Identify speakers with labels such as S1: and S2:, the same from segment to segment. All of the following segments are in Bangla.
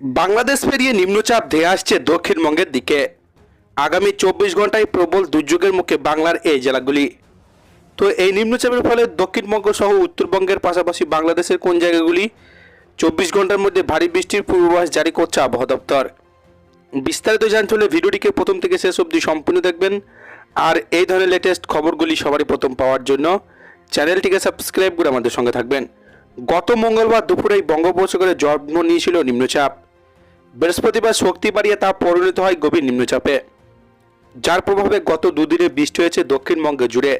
S1: বাংলাদেশ পেরিয়ে নিম্নচাপ ধেয়ে আসছে দক্ষিণবঙ্গের দিকে। আগামী চব্বিশ ঘন্টায় প্রবল দুর্যোগের মুখে বাংলার এই জেলাগুলি। তো এই নিম্নচাপের ফলে দক্ষিণবঙ্গ সহ উত্তরবঙ্গের পাশাপাশি বাংলাদেশের কোন জায়গাগুলি চব্বিশ ঘণ্টার মধ্যে ভারী বৃষ্টির পূর্বাভাস জারি করছে আবহাওয়া দপ্তর? বিস্তারিত জানতে হলে ভিডিওটিকে প্রথম থেকে শেষ অবধি সম্পূর্ণ দেখবেন। আর এই ধরনের লেটেস্ট খবরগুলি সবারই প্রথম পাওয়ার জন্য চ্যানেলটিকে সাবস্ক্রাইব করে আমাদের সঙ্গে থাকবেন। গত মঙ্গলবার দুপুরেই বঙ্গোপসাগরে জন্ম নিয়েছিল নিম্নচাপ। বৃহস্পতিবার শক্তি বাড়িয়ে তা পরিণত হয় গভীর নিম্নচাপে। যার প্রভাবে গত দুদিনে বৃষ্টি হয়েছে দক্ষিণবঙ্গে জুড়ে।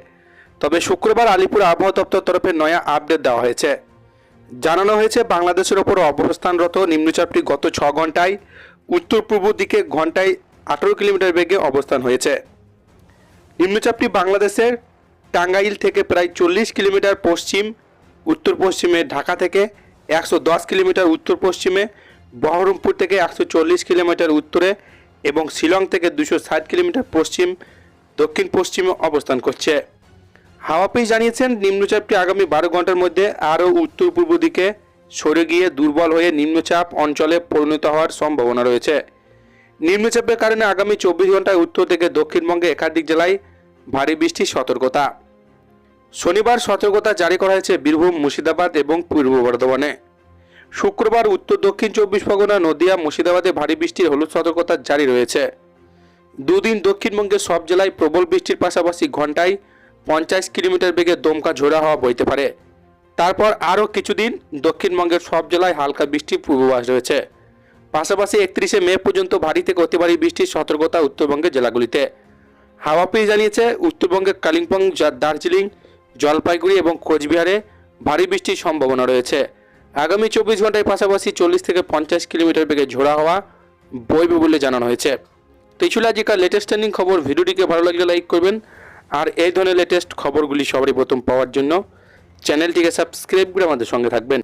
S1: তবে শুক্রবার আলিপুর আবহাওয়া দপ্তর তরফে নয়া আপডেট দেওয়া হয়েছে। জানানো হয়েছে, বাংলাদেশের ওপর অবস্থানরত নিম্নচাপটি গত ছ ঘন্টায় উত্তর পূর্ব দিকে ঘন্টায় আঠারো কিলোমিটার বেগে অবস্থান হয়েছে। নিম্নচাপটি বাংলাদেশের টাঙ্গাইল থেকে প্রায় চল্লিশ কিলোমিটার পশ্চিম, উত্তর পশ্চিমে ঢাকা থেকে একশো দশ কিলোমিটার উত্তর পশ্চিমে বহরমপুর থেকে একশো চল্লিশ কিলোমিটার উত্তরে এবং শিলং থেকে দুশো কিলোমিটার পশ্চিম, দক্ষিণ পশ্চিমে অবস্থান করছে। হাওয়াপিস জানিয়েছেন, নিম্নচাপটি আগামী বারো ঘণ্টার মধ্যে আরও উত্তর পূর্ব দিকে সরে গিয়ে দুর্বল হয়ে নিম্নচাপ অঞ্চলে পরিণত হওয়ার সম্ভাবনা রয়েছে। নিম্নচাপের কারণে আগামী চব্বিশ ঘন্টায় উত্তর থেকে দক্ষিণবঙ্গে একাধিক জেলায় ভারী বৃষ্টির সতর্কতা। শনিবার সতর্কতা জারি করা হয়েছে বীরভূম, মুর্শিদাবাদ এবং পূর্ব বর্ধমানে। শুক্রবার উত্তর দক্ষিণ চব্বিশ পরগনা, নদিয়া, মুর্শিদাবাদে ভারী বৃষ্টির হলুদ সতর্কতা জারি রয়েছে। দুদিন দক্ষিণবঙ্গের সব জেলায় প্রবল বৃষ্টির পাশাপাশি ঘন্টায় পঞ্চাশ কিলোমিটার বেগে দমকা ঝোড়া হওয়া বইতে পারে। তারপর আরও কিছুদিন দক্ষিণবঙ্গের সব জেলায় হালকা বৃষ্টির পূর্বাভাস রয়েছে। পাশাপাশি একত্রিশে মে পর্যন্ত ভারী থেকে অতি ভারী বৃষ্টির সতর্কতা উত্তরবঙ্গের জেলাগুলিতে। হাওয়াপি জানিয়েছে, উত্তরবঙ্গের কালিম্পং দার্জিলিং, জলপাইগুড়ি এবং কোচবিহারে ভারী বৃষ্টির সম্ভাবনা রয়েছে। আগামী চব্বিশ ঘন্টায় পাশাপাশি চল্লিশ থেকে পঞ্চাশ কিলোমিটার বেগে ঝোড়া হওয়া বইবে বলে জানানো হয়েছে। তো এই ছিল আজকের লেটেস্ট ট্রেন্ডিং খবর। ভিডিওটিকে ভালো লাগলে লাইক করবেন। আর এই ধরনের লেটেস্ট খবরগুলি সবারই প্রথম পাওয়ার জন্য চ্যানেলটিকে সাবস্ক্রাইব করে আমাদের সঙ্গে থাকবেন।